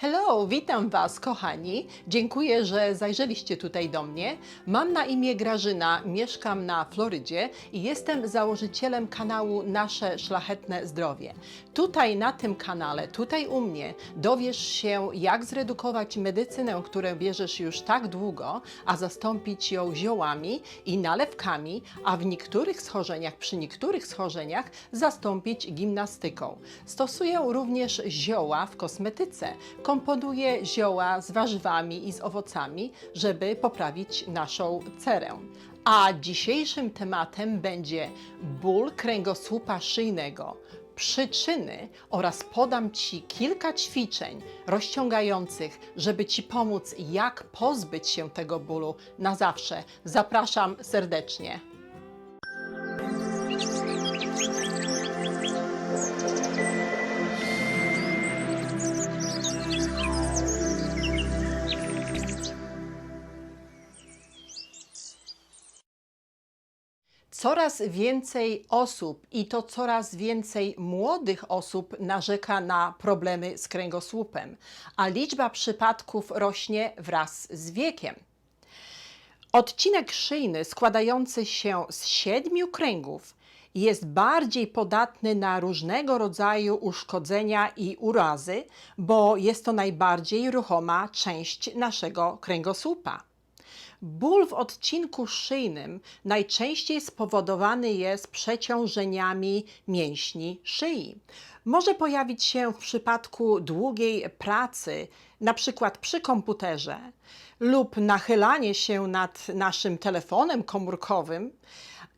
Hello, witam Was, kochani. Dziękuję, że zajrzeliście tutaj do mnie. Mam na imię Grażyna, mieszkam na Florydzie i jestem założycielem kanału Nasze Szlachetne Zdrowie. Tutaj na tym kanale, tutaj u mnie, dowiesz się, jak zredukować medycynę, którą bierzesz już tak długo, a zastąpić ją ziołami i nalewkami, a w niektórych schorzeniach, przy niektórych schorzeniach zastąpić gimnastyką. Stosuję również zioła w kosmetyce. Komponuję zioła z warzywami i z owocami, żeby poprawić naszą cerę. A dzisiejszym tematem będzie ból kręgosłupa szyjnego, przyczyny oraz podam Ci kilka ćwiczeń rozciągających, żeby Ci pomóc, jak pozbyć się tego bólu na zawsze. Zapraszam serdecznie. Coraz więcej osób i to coraz więcej młodych osób narzeka na problemy z kręgosłupem, a liczba przypadków rośnie wraz z wiekiem. Odcinek szyjny składający się z siedmiu kręgów jest bardziej podatny na różnego rodzaju uszkodzenia i urazy, bo jest to najbardziej ruchoma część naszego kręgosłupa. Ból w odcinku szyjnym najczęściej spowodowany jest przeciążeniami mięśni szyi. Może pojawić się w przypadku długiej pracy, na przykład przy komputerze, lub nachylanie się nad naszym telefonem komórkowym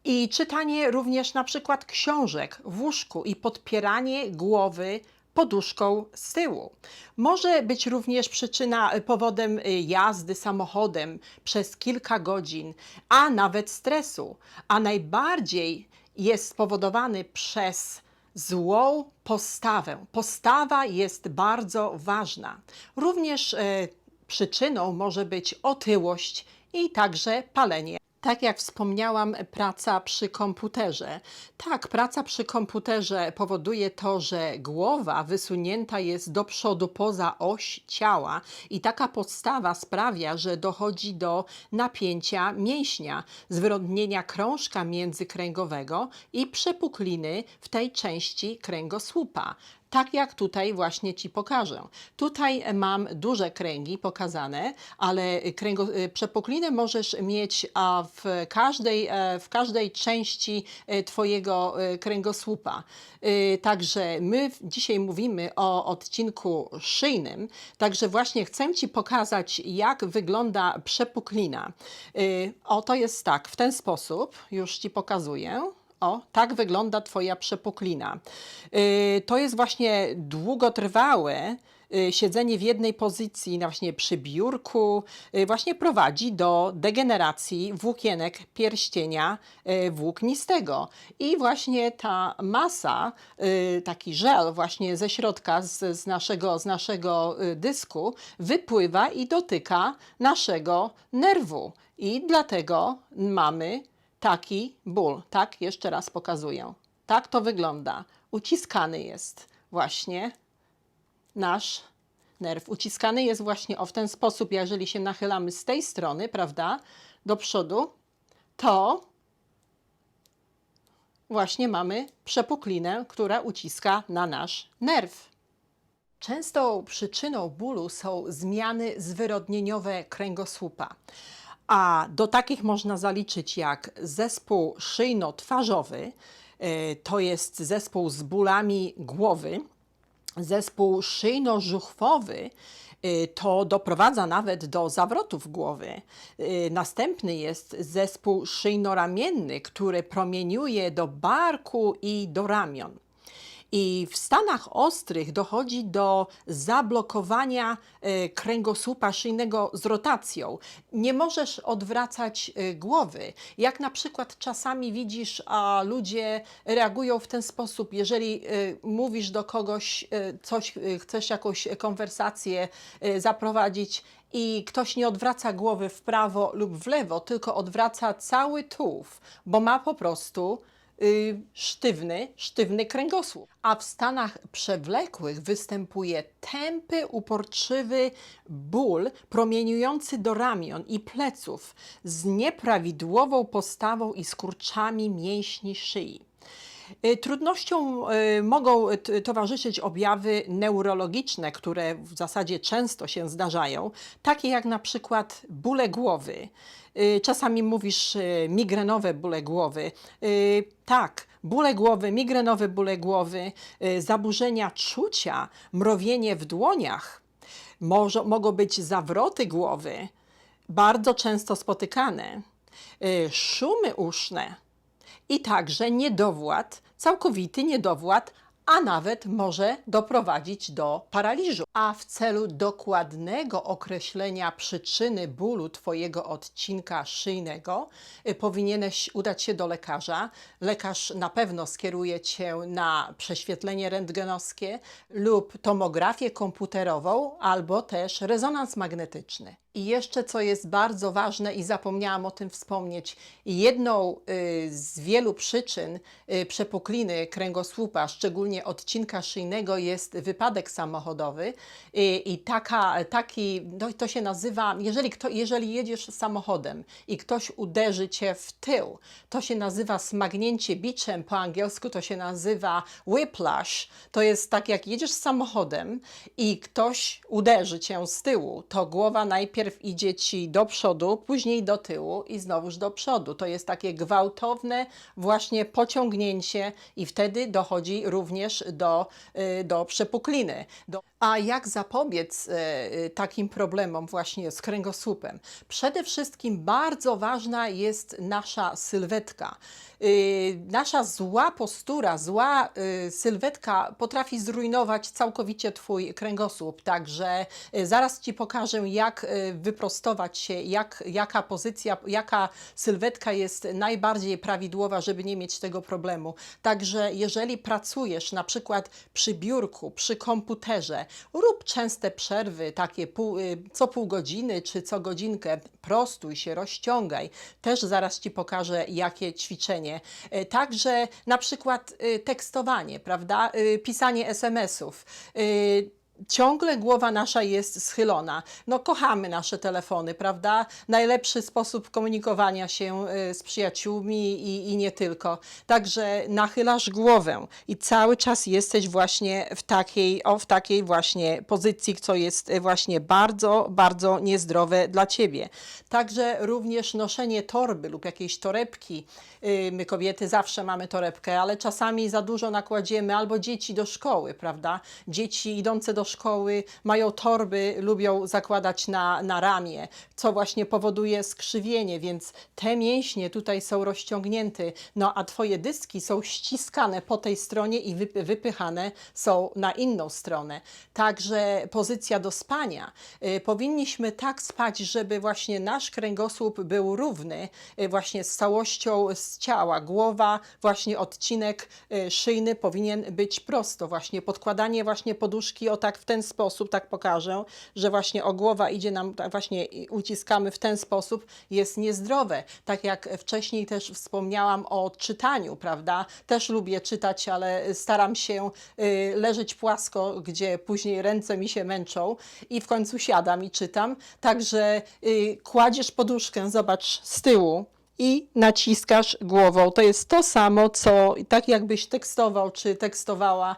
i czytanie również na przykład książek w łóżku i podpieranie głowy poduszką z tyłu. Może być również przyczyna y, powodem y, jazdy samochodem przez kilka godzin, a nawet stresu, a najbardziej jest spowodowany przez złą postawę. Postawa jest bardzo ważna. Również e, przyczyną może być otyłość i także palenie. Tak jak wspomniałam, praca przy komputerze. Tak, praca przy komputerze powoduje to, że głowa wysunięta jest do przodu poza oś ciała i taka podstawa sprawia, że dochodzi do napięcia mięśnia, zwyrodnienia krążka międzykręgowego i przepukliny w tej części kręgosłupa tak jak tutaj właśnie Ci pokażę. Tutaj mam duże kręgi pokazane, ale kręgo, przepuklinę możesz mieć a w, każdej, e, w każdej części e, Twojego e, kręgosłupa. Także my dzisiaj mówimy o odcinku szyjnym, także właśnie chcę Ci pokazać, jak wygląda przepuklina. O, to jest tak, w ten sposób, już Ci pokazuję. O, tak wygląda Twoja przepuklina. Yy, to jest właśnie długotrwałe yy, siedzenie w jednej pozycji, właśnie przy biurku, yy, właśnie prowadzi do degeneracji włókienek pierścienia włóknistego. I właśnie ta masa, taki żel właśnie ze środka, z, z naszego, z naszego dysku, wypływa i dotyka naszego nerwu. I dlatego mamy taki ból. Tak, jeszcze raz pokazuję. Tak to wygląda. Uciskany jest właśnie nasz nerw. Uciskany jest właśnie o w ten sposób, jeżeli się nachylamy z tej strony, prawda, do przodu, to właśnie mamy przepuklinę, która uciska na nasz nerw. Częstą przyczyną bólu są zmiany zwyrodnieniowe kręgosłupa. A do takich można zaliczyć jak zespół szyjno-twarzowy, y, to jest zespół z bólami głowy, zespół szyjno-żuchwowy, y, to doprowadza nawet do zawrotów głowy. Y, Następny jest zespół szyjno-ramienny, który promieniuje do barku i do ramion. I w stanach ostrych dochodzi do zablokowania e, kręgosłupa szyjnego z rotacją. Nie możesz odwracać e, głowy. Jak na przykład czasami widzisz, a ludzie reagują w ten sposób, jeżeli e, mówisz do kogoś coś, chcesz jakąś konwersację zaprowadzić i ktoś nie odwraca głowy w prawo lub w lewo, tylko odwraca cały tułów, bo ma po prostu sztywny, sztywny kręgosłup. A w stanach przewlekłych występuje tępy, uporczywy ból promieniujący do ramion i pleców z nieprawidłową postawą i skurczami mięśni szyi. Y, Trudnościom y, mogą towarzyszyć objawy neurologiczne, które w zasadzie często się zdarzają, takie jak na przykład bóle głowy. Y, Czasami mówisz migrenowe bóle głowy. Tak, bóle głowy, migrenowe bóle głowy, zaburzenia czucia, mrowienie w dłoniach. Może, mogą być zawroty głowy, bardzo często spotykane, szumy uszne, i także niedowład, całkowity niedowład, a nawet może doprowadzić do paraliżu. A w celu dokładnego określenia przyczyny bólu Twojego odcinka szyjnego, y, powinieneś udać się do lekarza. Lekarz na pewno skieruje Cię na prześwietlenie rentgenowskie lub tomografię komputerową, albo też rezonans magnetyczny. I jeszcze co jest bardzo ważne i zapomniałam o tym wspomnieć, jedną y, z wielu przyczyn y, przepukliny kręgosłupa, szczególnie odcinka szyjnego, jest wypadek samochodowy y, i taka, taki, no, to się nazywa, jeżeli, kto, jeżeli jedziesz samochodem i ktoś uderzy cię w tył, to się nazywa smagnięcie biczem, po angielsku to się nazywa whiplash. To jest tak, jak jedziesz samochodem i ktoś uderzy cię z tyłu, to głowa najpierw idzie ci do przodu, później do tyłu i znowuż do przodu. To jest takie gwałtowne właśnie pociągnięcie i wtedy dochodzi również do, y, do przepukliny. Do... A jak zapobiec e, e, takim problemom właśnie z kręgosłupem? Przede wszystkim bardzo ważna jest nasza sylwetka. Y, Nasza zła postura, zła sylwetka potrafi zrujnować całkowicie Twój kręgosłup. Także zaraz Ci pokażę, jak wyprostować się, jak, jaka pozycja, jaka sylwetka jest najbardziej prawidłowa, żeby nie mieć tego problemu. Także jeżeli pracujesz na przykład przy biurku, przy komputerze, rób częste przerwy, takie pół, y, co pół godziny czy co godzinkę, prostuj się, rozciągaj. Też zaraz Ci pokażę, jakie ćwiczenie. E, Także na przykład y, tekstowanie, prawda? Y, Pisanie SMS-ów. Ciągle głowa nasza jest schylona. No, kochamy nasze telefony, prawda? Najlepszy sposób komunikowania się y, z przyjaciółmi i, i nie tylko. Także nachylasz głowę i cały czas jesteś właśnie w takiej, o, w takiej właśnie pozycji, co jest y, właśnie bardzo, bardzo niezdrowe dla ciebie. Także również noszenie torby lub jakiejś torebki. Y, My kobiety zawsze mamy torebkę, ale czasami za dużo nakładziemy albo dzieci do szkoły, prawda? Dzieci idące do szkoły mają torby, lubią zakładać na, na ramię, co właśnie powoduje skrzywienie, więc te mięśnie tutaj są rozciągnięte, no a twoje dyski są ściskane po tej stronie i wypy- wypychane są na inną stronę. Także pozycja do spania. Y, Powinniśmy tak spać, żeby właśnie nasz kręgosłup był równy y, właśnie z całością z ciała. Głowa, właśnie odcinek y, szyjny powinien być prosto. Właśnie podkładanie właśnie poduszki o tak w ten sposób, tak pokażę, że właśnie o głowa idzie nam, tak właśnie uciskamy w ten sposób, jest niezdrowe. Tak jak wcześniej też wspomniałam o czytaniu, prawda? Też lubię czytać, ale staram się y, leżeć płasko, gdzie później ręce mi się męczą i w końcu siadam i czytam. Także y, kładziesz poduszkę, zobacz, z tyłu i naciskasz głową. To jest to samo, co tak jakbyś tekstował, czy tekstowała,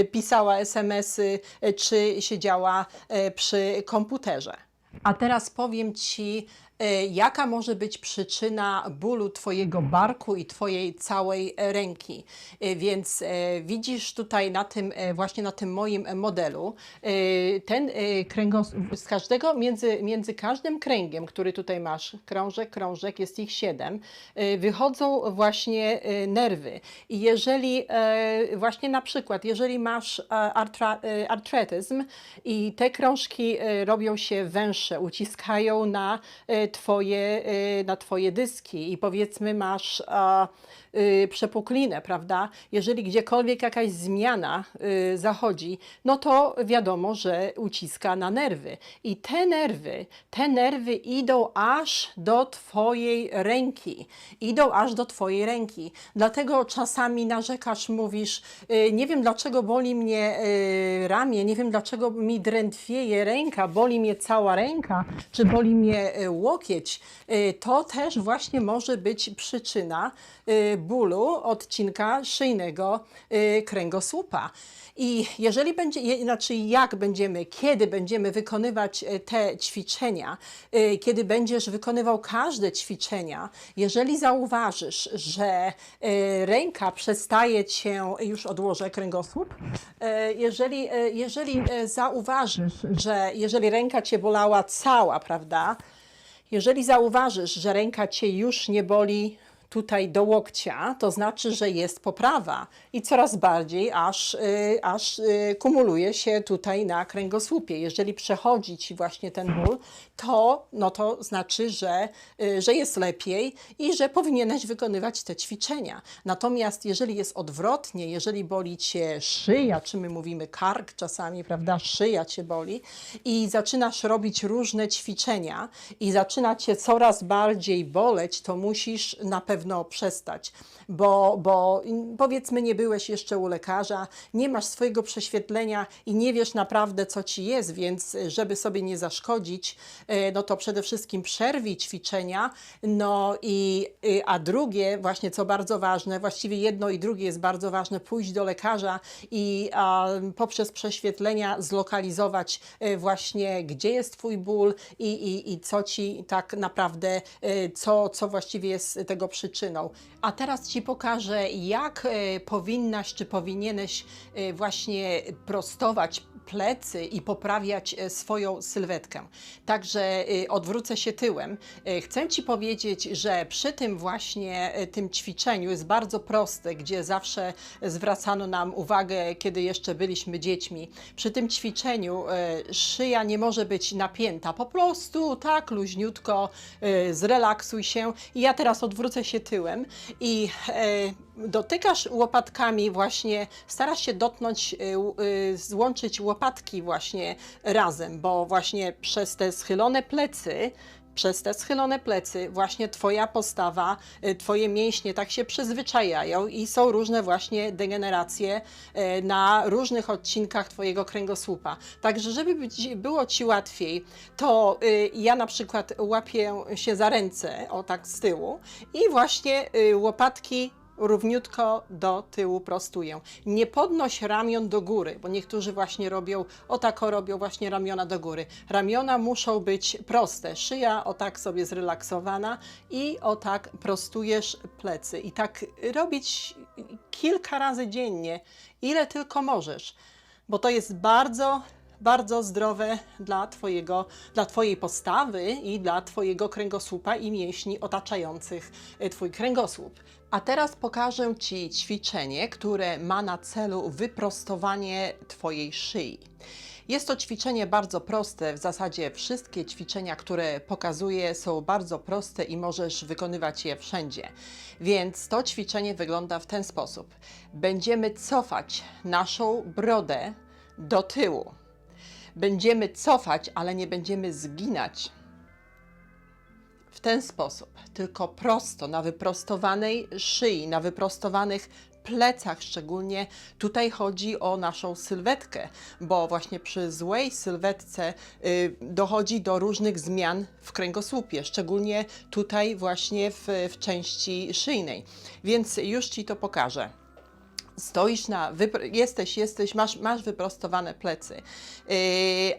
y, pisała SMS-y, czy siedziała y, przy komputerze. A teraz powiem Ci, y, jaka może być przyczyna bólu Twojego barku i Twojej całej e, ręki. Y, Więc e, widzisz tutaj na tym, e, właśnie na tym moim modelu, y, ten kręgosłup, z każdego, między, między każdym kręgiem, który tutaj masz, krążek, krążek, jest ich siedem, wychodzą właśnie nerwy. I jeżeli właśnie na przykład, jeżeli masz artra, artretyzm i te krążki robią się węższe, pierwsze uciskają na e, twoje, e, na twoje dyski i powiedzmy masz a, y, przepuklinę, prawda? Jeżeli gdziekolwiek jakaś zmiana y, zachodzi, no to wiadomo, że uciska na nerwy. I te nerwy, te nerwy idą aż do twojej ręki. Idą aż do twojej ręki. Dlatego czasami narzekasz, mówisz, y, nie wiem dlaczego boli mnie y, ramię, nie wiem dlaczego mi drętwieje ręka, boli mnie cała ręka, czy boli mnie y, łokieć. Y, To też właśnie może być przyczyna y, bólu odcinka szyjnego kręgosłupa. I jeżeli będzie, znaczy jak będziemy, kiedy będziemy wykonywać e, te ćwiczenia, e, kiedy będziesz wykonywał każde ćwiczenia, jeżeli zauważysz, że e, ręka przestaje cię, już odłożę kręgosłup, e, jeżeli, e, jeżeli e, zauważysz, że jeżeli ręka cię bolała cała, prawda, jeżeli zauważysz, że ręka cię już nie boli tutaj do łokcia, to znaczy, że jest poprawa i coraz bardziej aż, y, aż y, kumuluje się tutaj na kręgosłupie. Jeżeli przechodzi ci właśnie ten ból, to, no to znaczy, że, y, że jest lepiej i że powinieneś wykonywać te ćwiczenia. Natomiast jeżeli jest odwrotnie, jeżeli boli cię szyja, czy my mówimy kark czasami, prawda, szyja cię boli i zaczynasz robić różne ćwiczenia i zaczyna cię coraz bardziej boleć, to musisz na pewno przestać, bo, bo powiedzmy nie byłeś jeszcze u lekarza, nie masz swojego prześwietlenia i nie wiesz naprawdę co ci jest, więc y, żeby sobie nie zaszkodzić, y, no to przede wszystkim przerwij ćwiczenia, no i y, a drugie właśnie co bardzo ważne, właściwie jedno i drugie jest bardzo ważne, pójść do lekarza i a, poprzez prześwietlenia zlokalizować właśnie gdzie jest twój ból i, i, i co ci tak naprawdę, co, co właściwie jest tego przyczyną. A teraz ci pokażę, jak y, powinnaś czy powinieneś y, właśnie prostować plecy i poprawiać e, swoją sylwetkę. Także y, odwrócę się tyłem. Y, Chcę Ci powiedzieć, że przy tym właśnie tym ćwiczeniu jest bardzo proste, gdzie zawsze zwracano nam uwagę, kiedy jeszcze byliśmy dziećmi. Przy tym ćwiczeniu szyja nie może być napięta. Po prostu tak luźniutko zrelaksuj się. I ja teraz odwrócę się tyłem i e, dotykasz łopatkami właśnie, starasz się dotknąć, złączyć łopatki właśnie razem, bo właśnie przez te schylone plecy, przez te schylone plecy właśnie Twoja postawa, y, Twoje mięśnie tak się przyzwyczajają i są różne właśnie degeneracje y, na różnych odcinkach Twojego kręgosłupa. Także żeby było Ci łatwiej, to y, ja na przykład łapię się za ręce, o tak z tyłu i właśnie łopatki równiutko do tyłu prostuję. Nie podnoś ramion do góry, bo niektórzy właśnie robią, o tak o robią właśnie ramiona do góry. Ramiona muszą być proste, szyja o tak sobie zrelaksowana i o tak prostujesz plecy. I tak robić kilka razy dziennie, ile tylko możesz, bo to jest bardzo bardzo zdrowe dla, twojego, dla Twojej postawy i dla Twojego kręgosłupa i mięśni otaczających e, Twój kręgosłup. A teraz pokażę Ci ćwiczenie, które ma na celu wyprostowanie Twojej szyi. Jest to ćwiczenie bardzo proste, w zasadzie wszystkie ćwiczenia, które pokazuję, są bardzo proste i możesz wykonywać je wszędzie. Więc to ćwiczenie wygląda w ten sposób. Będziemy cofać naszą brodę do tyłu. Będziemy cofać, ale nie będziemy zginać w ten sposób, tylko prosto, na wyprostowanej szyi, na wyprostowanych plecach szczególnie. Tutaj chodzi o naszą sylwetkę, bo właśnie przy złej sylwetce y, dochodzi do różnych zmian w kręgosłupie, szczególnie tutaj właśnie w, w części szyjnej. Więc już Ci to pokażę stoisz na, jesteś, jesteś, masz, masz wyprostowane plecy, Yy,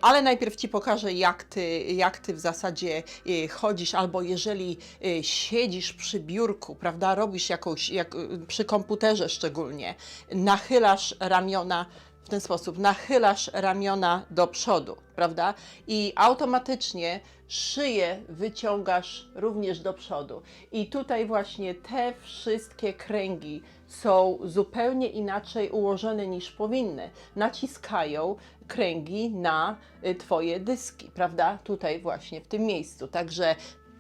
ale najpierw Ci pokażę, jak ty, jak ty w zasadzie yy, chodzisz, albo jeżeli yy, siedzisz przy biurku, prawda, robisz jakąś, jak, przy komputerze szczególnie, nachylasz ramiona w ten sposób, nachylasz ramiona do przodu, prawda, i automatycznie szyję wyciągasz również do przodu. I tutaj właśnie te wszystkie kręgi są zupełnie inaczej ułożone niż powinny. Naciskają kręgi na y, Twoje dyski, prawda? Tutaj właśnie w tym miejscu. Także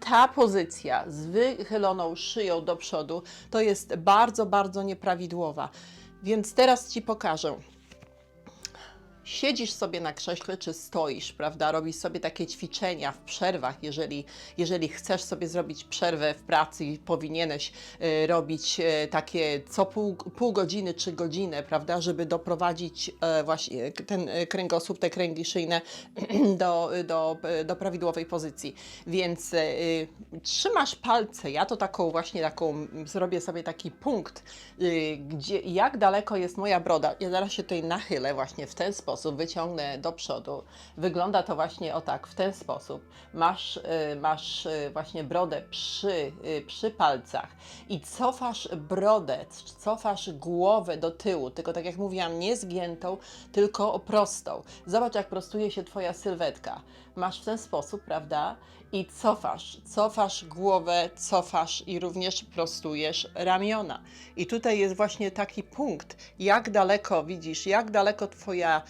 ta pozycja z wychyloną szyją do przodu to jest bardzo, bardzo nieprawidłowa. Więc teraz Ci pokażę. Siedzisz sobie na krześle, czy stoisz, prawda? Robisz sobie takie ćwiczenia w przerwach, jeżeli, jeżeli chcesz sobie zrobić przerwę w pracy i powinieneś e, robić e, takie co pół, pół godziny czy godzinę, prawda? Żeby doprowadzić e, właśnie ten e, kręgosłup, te kręgi szyjne do, do, do prawidłowej pozycji. Więc e, trzymasz palce, ja to taką właśnie taką, zrobię sobie taki punkt, y, gdzie, jak daleko jest moja broda. Ja zaraz się tutaj nachylę właśnie w ten sposób, wyciągnę do przodu. Wygląda to właśnie o tak, w ten sposób. Masz, y, masz y, właśnie brodę przy, y, przy palcach i cofasz brodę, cofasz głowę do tyłu, tylko tak jak mówiłam, nie zgiętą, tylko prostą. Zobacz, jak prostuje się Twoja sylwetka. Masz w ten sposób, prawda? I cofasz, cofasz głowę, cofasz i również prostujesz ramiona. I tutaj jest właśnie taki punkt, jak daleko widzisz, jak daleko Twoja,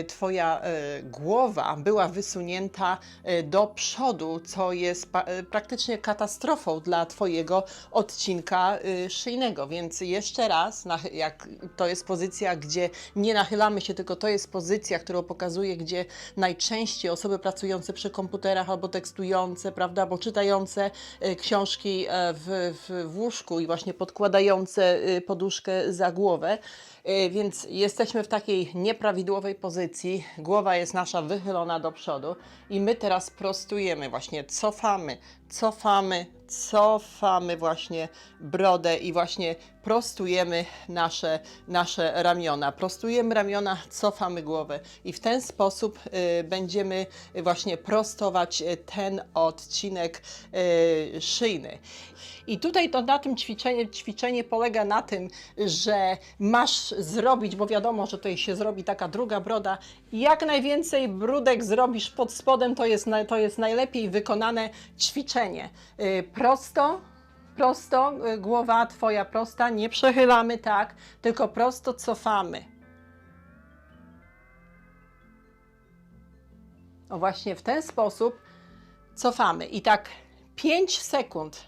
y, twoja y, głowa była wysunięta y, do przodu, co jest praktycznie katastrofą dla Twojego odcinka szyjnego. Więc jeszcze raz, jak to jest pozycja, gdzie nie nachylamy się, tylko to jest pozycja, którą pokazuje, gdzie najczęściej osoby pracujące przy komputerach albo tekstujące, prawda, albo czytające y, książki e, w, w, łóżku i właśnie podkładające y, poduszkę za głowę. Y, Więc jesteśmy w takiej nieprawidłowej pozycji. Głowa jest nasza wychylona do przodu i my teraz prostujemy, właśnie cofamy, cofamy, cofamy właśnie brodę i właśnie prostujemy nasze, nasze ramiona. Prostujemy ramiona, cofamy głowę i w ten sposób y, będziemy właśnie prostować y, ten odcinek szyjny. I tutaj to na tym ćwiczenie, ćwiczenie polega na tym, że masz zrobić, bo wiadomo, że tutaj się zrobi taka druga broda, jak najwięcej brudek zrobisz pod spodem, to jest, to jest najlepiej wykonane ćwiczenie. Y, Prosto, prosto, y, głowa twoja prosta, nie przechylamy tak, tylko prosto cofamy. O właśnie w ten sposób cofamy i tak 5 sekund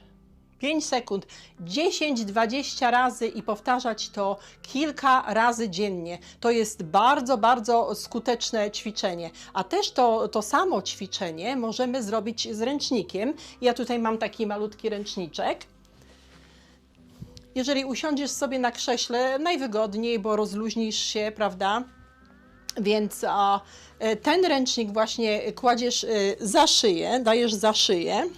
5 sekund, 10-20 razy i powtarzać to kilka razy dziennie. To jest bardzo, bardzo skuteczne ćwiczenie. A też to, to samo ćwiczenie możemy zrobić z ręcznikiem. Ja tutaj mam taki malutki ręczniczek. Jeżeli usiądziesz sobie na krześle, najwygodniej, bo rozluźnisz się, prawda? Więc a, e, ten ręcznik właśnie kładziesz e, za szyję, dajesz za szyję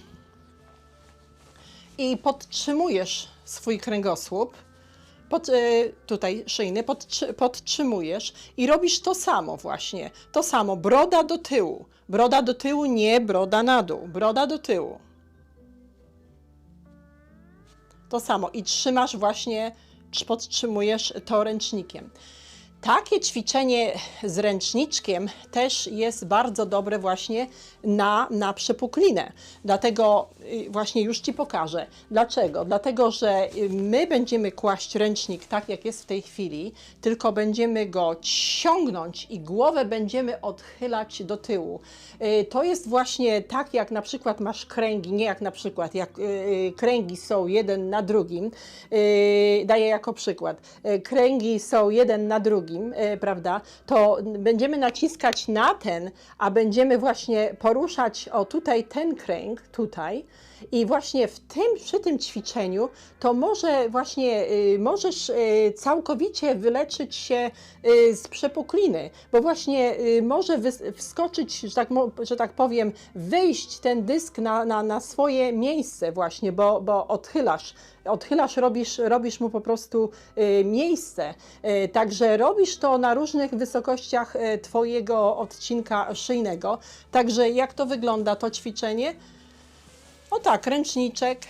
i podtrzymujesz swój kręgosłup, pod, e, tutaj szyjny, podtrzy, podtrzymujesz i robisz to samo właśnie. To samo, broda do tyłu. Broda do tyłu, nie broda na dół. Broda do tyłu. To samo i trzymasz właśnie, trz- podtrzymujesz to ręcznikiem. Takie ćwiczenie z ręczniczkiem też jest bardzo dobre właśnie na, na przepuklinę. Dlatego y, właśnie już Ci pokażę. Dlaczego? Dlatego, że y, my będziemy kłaść ręcznik tak, jak jest w tej chwili, tylko będziemy go ciągnąć i głowę będziemy odchylać do tyłu. Y, To jest właśnie tak, jak na przykład masz kręgi, nie jak na przykład, jak kręgi są jeden na drugim, daję jako przykład, kręgi są jeden na drugim, y, prawda, to będziemy naciskać na ten, a będziemy właśnie poruszać, o tutaj ten kręg, tutaj, i właśnie w tym, przy tym ćwiczeniu, to może właśnie y, możesz y, całkowicie wyleczyć się y, z przepukliny, bo właśnie y, może wskoczyć, że tak, że tak powiem, wyjść ten dysk na, na, na swoje miejsce właśnie, bo, bo odchylasz, odchylasz, robisz, robisz mu po prostu y, miejsce. Y, także robisz to na różnych wysokościach y, Twojego odcinka szyjnego. Także jak to wygląda to ćwiczenie? O tak, ręczniczek.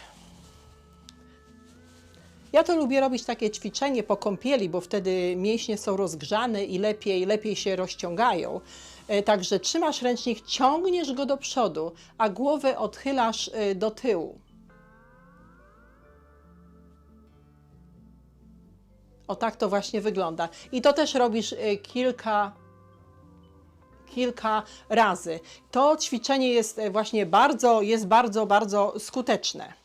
Ja to lubię robić takie ćwiczenie po kąpieli, bo wtedy mięśnie są rozgrzane i lepiej, lepiej się rozciągają. E, Także trzymasz ręcznik, ciągniesz go do przodu, a głowę odchylasz e, do tyłu. O tak to właśnie wygląda. I to też robisz y, kilka kilka razy. To ćwiczenie jest e, właśnie bardzo, jest bardzo, bardzo skuteczne.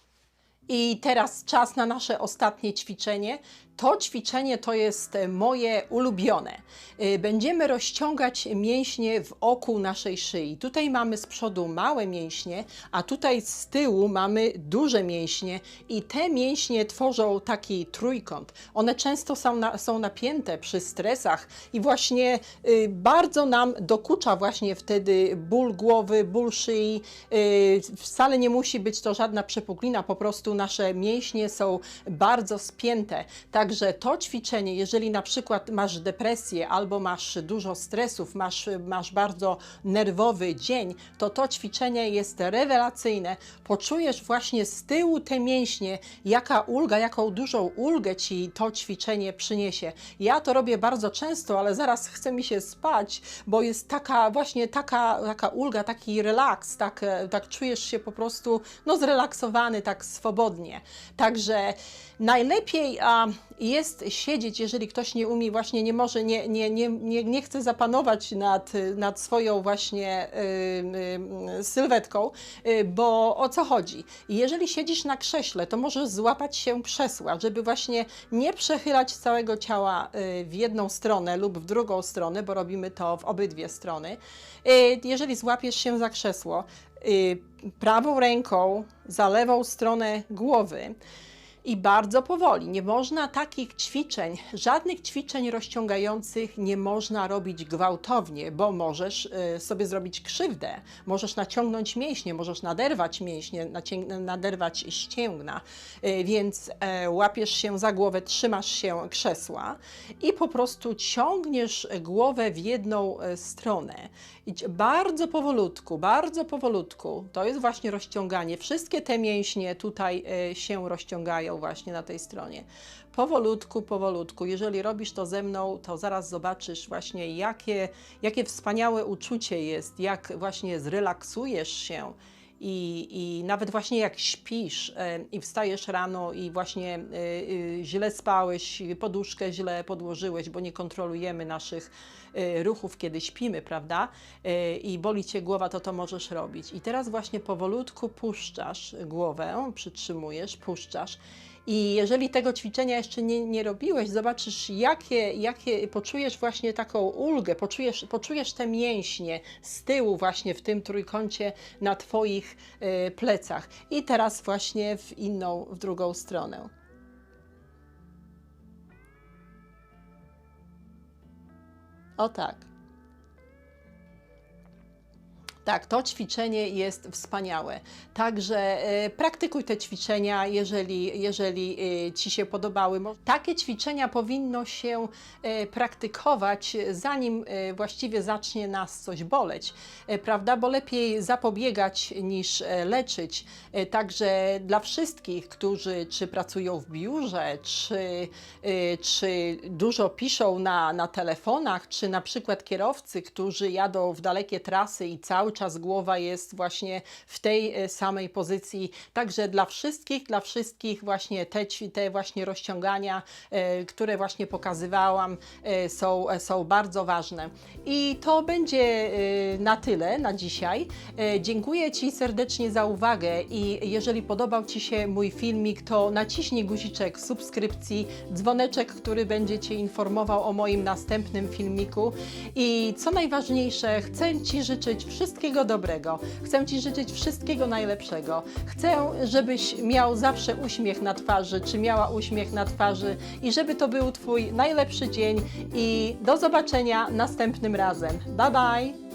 I teraz czas na nasze ostatnie ćwiczenie. To ćwiczenie to jest moje ulubione. Y, Będziemy rozciągać mięśnie w oku naszej szyi. Tutaj mamy z przodu małe mięśnie, a tutaj z tyłu mamy duże mięśnie i te mięśnie tworzą taki trójkąt. One często są, na, są napięte przy stresach i właśnie y, bardzo nam dokucza właśnie wtedy ból głowy, ból szyi. Y, wcale nie musi być to żadna przepuklina, po prostu nasze mięśnie są bardzo spięte. Także to ćwiczenie, jeżeli na przykład masz depresję albo masz dużo stresów, masz, masz bardzo nerwowy dzień, to to ćwiczenie jest rewelacyjne. Poczujesz właśnie z tyłu te mięśnie, jaka ulga, jaką dużą ulgę ci to ćwiczenie przyniesie. Ja to robię bardzo często, ale zaraz chce mi się spać, bo jest taka właśnie taka, taka ulga, taki relaks, tak, tak czujesz się po prostu no, zrelaksowany, tak swobodnie. Także najlepiej a, jest siedzieć, jeżeli ktoś nie umie, właśnie nie może, nie, nie, nie, nie, nie chce zapanować nad, nad swoją właśnie y, y, sylwetką, y, bo o co chodzi? Jeżeli siedzisz na krześle, to możesz złapać się krzesła, żeby właśnie nie przechylać całego ciała y, w jedną stronę lub w drugą stronę, bo robimy to w obydwie strony. Y, Jeżeli złapiesz się za krzesło, prawą ręką za lewą stronę głowy, i bardzo powoli. Nie można takich ćwiczeń, żadnych ćwiczeń rozciągających nie można robić gwałtownie, bo możesz y, sobie zrobić krzywdę, możesz naciągnąć mięśnie, możesz naderwać mięśnie, naderwać ścięgna, y, więc e, łapiesz się za głowę, trzymasz się krzesła i po prostu ciągniesz głowę w jedną e, stronę. Idź bardzo powolutku, bardzo powolutku. To jest właśnie rozciąganie. Wszystkie te mięśnie tutaj e, się rozciągają właśnie na tej stronie. Powolutku, powolutku. Jeżeli robisz to ze mną, to zaraz zobaczysz właśnie jakie, jakie wspaniałe uczucie jest, jak właśnie zrelaksujesz się. I, I nawet właśnie jak śpisz e, i wstajesz rano i właśnie e, źle spałeś, poduszkę źle podłożyłeś, bo nie kontrolujemy naszych ruchów, kiedy śpimy, prawda? I boli cię głowa, to to możesz robić. I teraz właśnie powolutku puszczasz głowę, przytrzymujesz, puszczasz. I jeżeli tego ćwiczenia jeszcze nie, nie robiłeś, zobaczysz, jakie, jakie poczujesz właśnie taką ulgę, poczujesz, poczujesz te mięśnie z tyłu, właśnie w tym trójkącie na Twoich e, plecach. I teraz właśnie w inną, w drugą stronę. O tak. Tak, to ćwiczenie jest wspaniałe. Także e, praktykuj te ćwiczenia, jeżeli, jeżeli e, Ci się podobały. Takie ćwiczenia powinno się e, praktykować, zanim właściwie zacznie nas coś boleć, prawda? Bo lepiej zapobiegać niż leczyć. Także dla wszystkich, którzy czy pracują w biurze, czy, czy dużo piszą na, na telefonach, czy na przykład kierowcy, którzy jadą w dalekie trasy i cały czas głowa jest właśnie w tej e, samej pozycji. Także dla wszystkich, dla wszystkich właśnie te, te właśnie rozciągania, e, które właśnie pokazywałam, e, są, są bardzo ważne. I to będzie na tyle na dzisiaj. Dziękuję Ci serdecznie za uwagę i jeżeli podobał Ci się mój filmik, to naciśnij guziczek subskrypcji, dzwoneczek, który będzie Cię informował o moim następnym filmiku. I co najważniejsze, chcę Ci życzyć wszystkiego dobrego. Chcę Ci życzyć wszystkiego najlepszego. Chcę, żebyś miał zawsze uśmiech na twarzy, czy miała uśmiech na twarzy i żeby to był Twój najlepszy dzień. I do zobaczenia następnym razem. Bye bye!